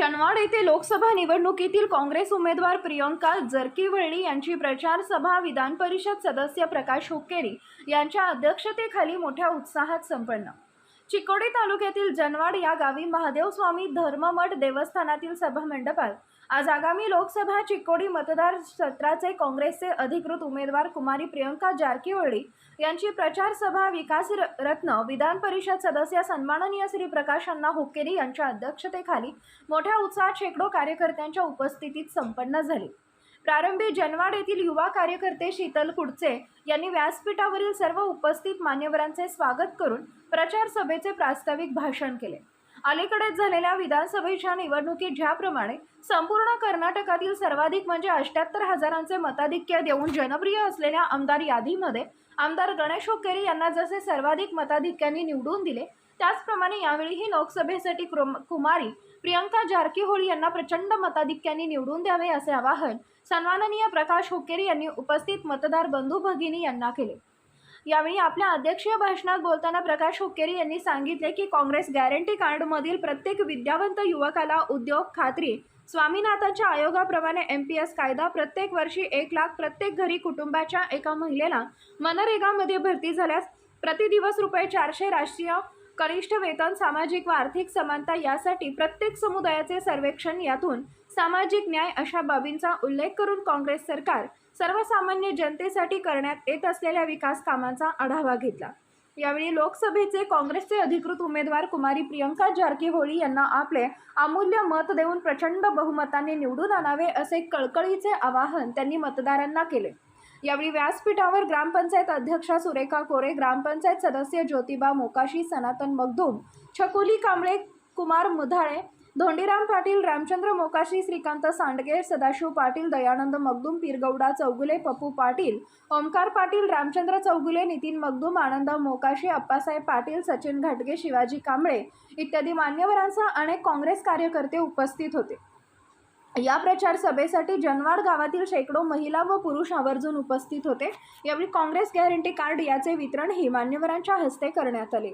जनवाड येथे लोकसभा निवडणुकीतील काँग्रेस उमेदवार प्रियंका जरकीवळणी यांची प्रचार सभा विधान परिषद सदस्य प्रकाश हुक्केरी यांच्या अध्यक्षतेखाली मोठ्या उत्साहात संपन्न. चिकोडी तालुक्यातील जनवाड या गावी महादेव स्वामी धर्ममठ देवस्थानातील सभामंडपात आज आगामी लोकसभा चिकोडी मतदार सत्राचे काँग्रेसचे अधिकृत उमेदवार कुमारी प्रियंका जारकीहोळी यांची प्रचार सभा विकास रत्न विधान परिषद सदस्य सन्माननीय श्री प्रकाश अण्णा हुक्केरी यांच्या अध्यक्षतेखाली मोठ्या उत्साहात शेकडो कार्यकर्त्यांच्या उपस्थितीत संपन्न झाली. प्रारंभी जनवाड येथील युवा कार्यकर्ते शीतल कुडचे यांनी व्यासपीठावरील सर्व उपस्थित मान्यवरांचे स्वागत करून प्रचार सभेचे प्रास्ताविक भाषण केले. अलीकडेच झालेल्या विधानसभेच्या निवडणुकीत ज्याप्रमाणे संपूर्ण कर्नाटकातील सर्वाधिक म्हणजे अष्ट्याहत्तर हजारांचे मताधिक्य देऊन जनप्रिय असलेल्या आमदार यादीमध्ये आमदार गणेश हुक्केरी यांना जसे सर्वाधिक मताधिक्यांनी निवडून दिले त्याचप्रमाणे यावेळीही लोकसभेसाठी कुमारी प्रियंका जारकीहोळी यांना प्रचंड मताधिक्यांनी निवडून द्यावे असे आवाहन सन्माननीय प्रकाश हुक्केरी यांनी उपस्थित मतदार बंधू भगिनी यांना केले. यावेळी आपल्या अध्यक्षीय भाषणात बोलताना प्रकाश हुक्केरी यांनी सांगितले की काँग्रेस गॅरंटी कार्डमधील प्रत्येक विद्यावंत युवकाला उद्योग खात्री. स्वामीनाथनच्या आयोगाप्रमाणे एम पी एस कायदा प्रत्येक वर्षी एक लाख प्रत्येक घरी कुटुंबाच्या एका महिलेला मनरेगामध्ये भरती झाल्यास प्रतिदिवस रुपये चारशे राष्ट्रीय कनिष्ठ वेतन सामाजिक व आर्थिक समानता यासाठी प्रत्येक समुदायाचे सर्वेक्षण यातून सामाजिक न्याय अशा बाबींचा उल्लेख करून काँग्रेस सरकार सर्वसामान्य जनतेसाठी करण्यात येत असलेल्या विकास कामांचा आढावा घेतला. यावेळी लोकसभेचे काँग्रेसचे अधिकृत उमेदवार कुमारी प्रियंका जारकीहोळी यांना आपले अमूल्य मत देऊन प्रचंड बहुमताने निवडून आणावे असे कळकळीचे आवाहन त्यांनी मतदारांना केले. यावेळी व्यासपीठावर ग्रामपंचायत अध्यक्षा सुरेखा कोरे ग्रामपंचायत सदस्य ज्योतिबा मोकाशी सनातन मगदूम छकुली कांबळे कुमार मुधाळे धोंडीराम पाटील रामचंद्र मोकाशी श्रीकांत सांडगे सदाशिव पाटील दयानंद मगदूम पीरगौडा चौगुले पप्पू पाटील ओमकार पाटील रामचंद्र चौगुले नितीन मगदूम आनंद मोकाशी अप्पासाहेब पाटील सचिन घाटगे शिवाजी कांबळे इत्यादी मान्यवरांसह अनेक काँग्रेस कार्यकर्ते उपस्थित होते. या प्रचार सभेसाठी जनवाड गावातील शेकडो महिला व पुरुष आवर्जून उपस्थित होते. यावेळी काँग्रेस गॅरंटी कार्ड याचे वितरणही मान्यवरांच्या हस्ते करण्यात आले.